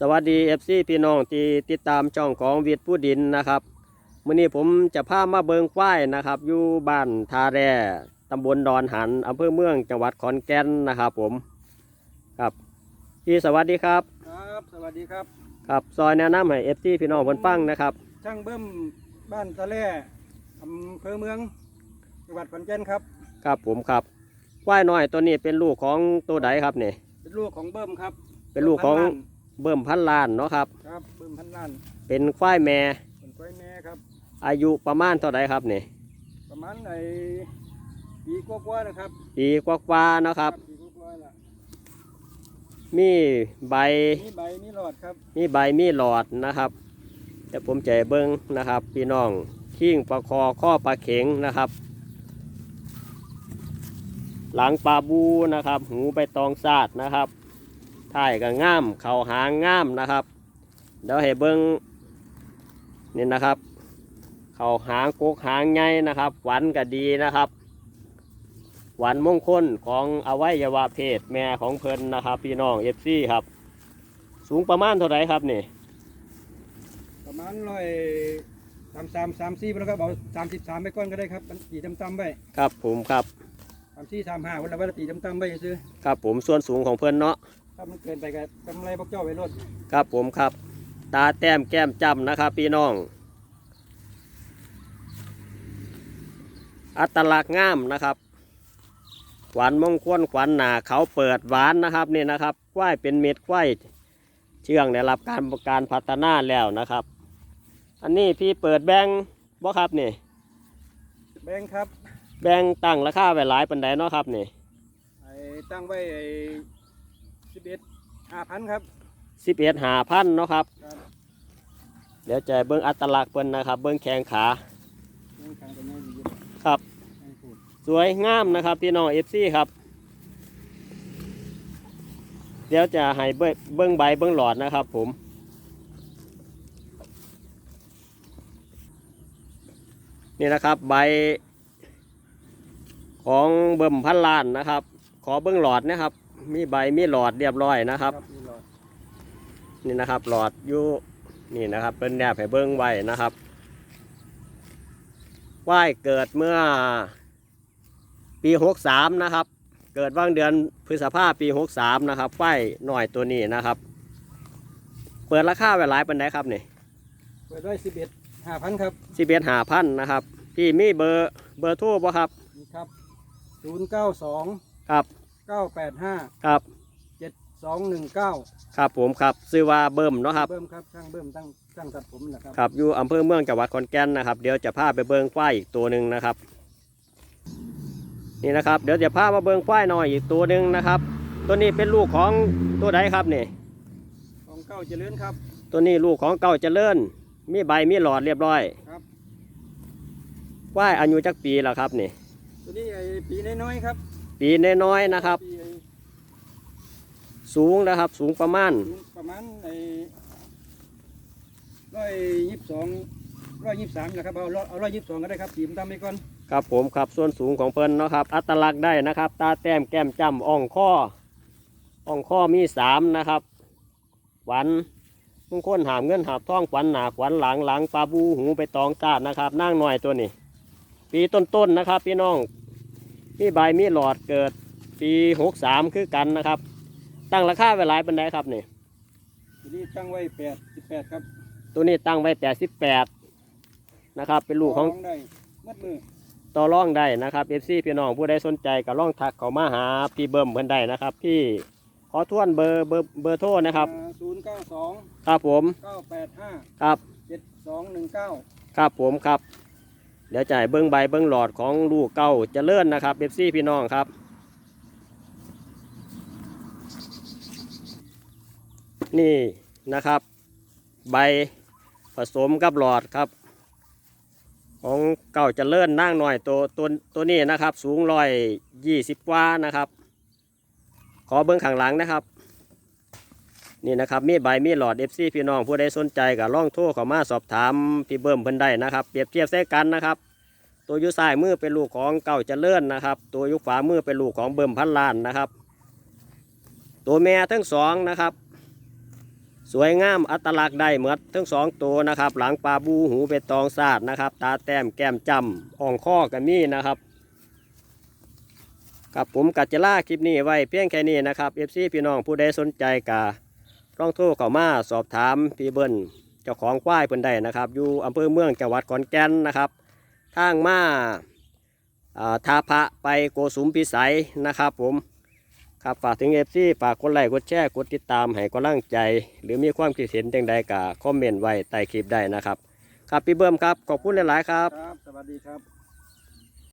สวัสดีเอฟซีพี่น้องที่ติดตามช่องของวิทย์ผู้ดินนะครับมื้อนี้ผมจะพามาเบิงควายนะครับ อยู่บ้านทาแร่ตำบลดอนหันอำเภอเมืองจังหวัดขอนแก่นนะครับผมครับพี่สวัสดีครับครับสวัสดีครับครับซอยแนะนำให้เอฟซีพี่น้องเพิ่นฟังนะครับช่างเบิ้มบ้านตะแล่อำเภอเมืองจังหวัดขอนแก่นครับ ครับผมครับควายน้อยตัวนี้เป็นลูกของตัวใดครับนี่เป็นลูกของเบิ้มครับเป็นลูกของพันล้าน เบิ่มพันล้านเนาะครับ ครับเบิ้มพันล้านเป็นควายแม่เป็นกล้วยแม่ครับ อายุประมาณเท่าใดครับนี่ประมาณในปีกว่าๆนะครับปีกว่าๆเนาะครับปีกว่าๆละมีใบมีใบมีหลอดครับมีใบมีหลอดนะครับเดี๋ยวผมจะให้เบิ้งนะครับ พี่น้องขิ้งปลาคอข้อปลาเข็งนะครับ หลังปลาบูนะครับ หูใบตองซาดนะครับ ท้ายก็ง่าม เข่าหางง่ามนะครับ เดี๋ยวให้เบิ้งนี่นะครับ เข่าหางกกหางใหญ่นะครับ หวันก็ดีนะครับ หวันมงคลของอวัยวะเพศแม่ของเพิ่นนะครับ พี่น้องเอฟซีครับ สูงประมาณเท่าไหรครับนี่ ประมาณร้อยสามสามสามสี่ไปแล้วครับเอาสามสิบสามไปก้อนก็ได้ครับมันตีต่ำๆไปครับผมครับสามสี่สามห้าวันละวันละตีต่ำๆไปซื้อครับผมส่วนสูงของเพิ่นเนาะ ถ้ามันเกินไปก็กำไรพวกเจ้าไปรถครับผมครับ ตาแต้มแก้มจำนะครับพี่น้อง อัตลักษณ์งามนะครับหวานมงคลขวัญหนาเขาเปิดหวานนะครับนี่นะครับควายเป็นเม็ดควายเชื่องได้รับการการพัฒนาแล้วนะครับ อันนี้พี่เปิดแบงค์บ่ครับนี่ แบงค์ครับ แบงค์ตั้งราคาไว้หลายปันไดเนาะครับนี่ไอ้ตั้งไว้ไอ้ สิบเอ็ดห้าพันครับ สิบเอ็ดหาพันเนาะครับ ครับ เดี๋ยวจะเบิ้งอัตลักษณ์เพิ่นนะครับ เบิ้งแข้งขา ยังทางตัวนี้อยู่ครับ ให้พูดสวยงามนะครับพี่น้องเอฟซีครับ เดี๋ยวจะให้เบิ้งเบิ้งใบเบิ้งหลอดนะครับผม นี่นะครับใบของเบิ่มพันล้านนะครับ ขอเบิ้งหลอดนะครับ มีใบมีหลอดเรียบร้อยนะครับ มีหลอดนี่นะครับ หลอดอยู่นี่นะครับเป็นแนบให้เบิ้งไว้นะครับว่ายเกิดเมื่อปีหกสามนะครับ เกิดว่างเดือนพฤษภาปีหกสามนะครับว่ายหน่อยตัวนี้นะครับ เปิดราคาไว้หลายปันไดครับนี่เปิดด้วยสิบเอ็ดห้าพันครับสิบเอ็ดหาพันนะครับ พี่มีเบอร์เบอร์โทรบ่ครับ นี่ครับศูนย์เก้าสองครับ เก้าแปดห้าครับเจ็ดสองหนึ่งเก้าครับผมครับซื้อว่าเบิ่มเนาะครับ เบิ้มครับช่างเบิ้มตั้งตั้งตัดผมนะครับ ครับอยู่อำเภอเมืองจังหวัดขอนแก่นนะครับเดี๋ยวจะพาไปเบิงควายอีกตัวหนึ่งนะครับ นี่นะครับ เดี๋ยวจะพามาเบิงควายหน่อยอีกตัวหนึ่งนะครับ ตัวนี้เป็นลูกของตัวใดครับนี่ ของเก้าเจริญครับ ตัวนี้ลูกของเก่าเจริญมีใบมีหลอดเรียบร้อยครับ ควายอายุจักปีแล้วครับนี่ ตัวนี้ไอ้ปีน้อยๆครับ ปีน้อยๆนะครับปีไอ้สูงนะครับ สูงประมาณสูงประมาณไอ้ร้อยยี่สิบสองร้อยยี่สิบสามนะครับเอาร้อยเอาร้อยยี่สิบสองก็ได้ครับตีมตามไปก่อนครับผมครับส่วนสูงของเพิ่นเนาะครับ อัตลักษณ์ได้นะครับ ตาแต้มแก้มจ้ำอ่องข้ออ่องข้อมีสามนะครับหวันมงคลหามเงินหาบท้องขวัญหนาขวัญหลังหลังปลาบูหูไปตองซาดนะครับนั่งหน่อยตัวนี้ ปีต้นๆนะครับ พี่น้อง มีใบมีหลอดเกิดปีหกสามคือกันนะครับ ตั้งราคาไว้หลายปันไดครับนี่ตัวนี้ตั้งไว้แปดสิบแปดครับตัวนี้ตั้งไว้แปดสิบแปดนะครับ เป็นลูกของร้ได้มัดมือต่อร่องได้นะครับเอฟซีพี่น้องผู้ใดสนใจก็ล่องทักเขามาหาพี่เบิ่มเพิ่นได้นะครับพี่ขอทวนเบอร์เบอร์เบอร์โทรนะครับศูนย์เก้าสองครับผมเก้าแปดห้าครับเจ็ดสองหนึ่งเก้าครับผมครับ เดี๋ยวจ่ายเบิ้งใบเบิ้งหลอดของลูกเก้าจะเลื่อนนะครับเอฟซีพี่น้องครับ นี่นะครับ ใบผสมกับหลอดครับ ของเก่าจะเลื่อนนั่งหน่อยตัวตัวตัวนี้นะครับ สูงร้อยยี่สิบกว่านะครับ ขอเบิ้งข้างหลังนะครับ นี่นะครับมีใบมีหลอด FC พี่น้องผู้ใดสนใจก็ล่องโทรเข้ามาสอบถามพี่เบิ่มเพิ่นได้นะครับเปรียบเทียบใส่กันนะครับ ตัวยุซ้ายมือเป็นลูกของเก่าเจริญนะครับ ตัวยุขวามือเป็นลูกของเบิ่มพันล้านนะครับ ตัวแม่ทั้งสองนะครับ สวยงามอัตลักษณ์ได้เหมือนทั้งสองตัวนะครับ หลังปลาบูหูเป็นตองซาดนะครับ ตาแต้มแก้มจำอ่องข้อกันมีนะครับกับผมกัจจล่าคลิปนี้ไว้เพียงแค่นี้นะครับเอฟซีพี่น้องผู้ใดสนใจกา ต้องโทรเข้ามาสอบถามพี่เบิ้ลเจ้าของควายเพิ่นได้นะครับ อยู่อำเภอเมืองจังหวัดขอนแก่นนะครับ ทางมาอ่าทาพระไปโกสุมพิสัยนะครับ ผมครับฝากถึงเอฟซีฝากกดไลค์กดแชร์กดติดตามให้กำลังใจ หรือมีความคิดเห็นใดๆก็คอมเมนต์ไว้ใต้คลิปได้นะครับ ครับพี่เบิ้มครับขอบคุณหลาย ๆ ครับ ครับ สวัสดีครับ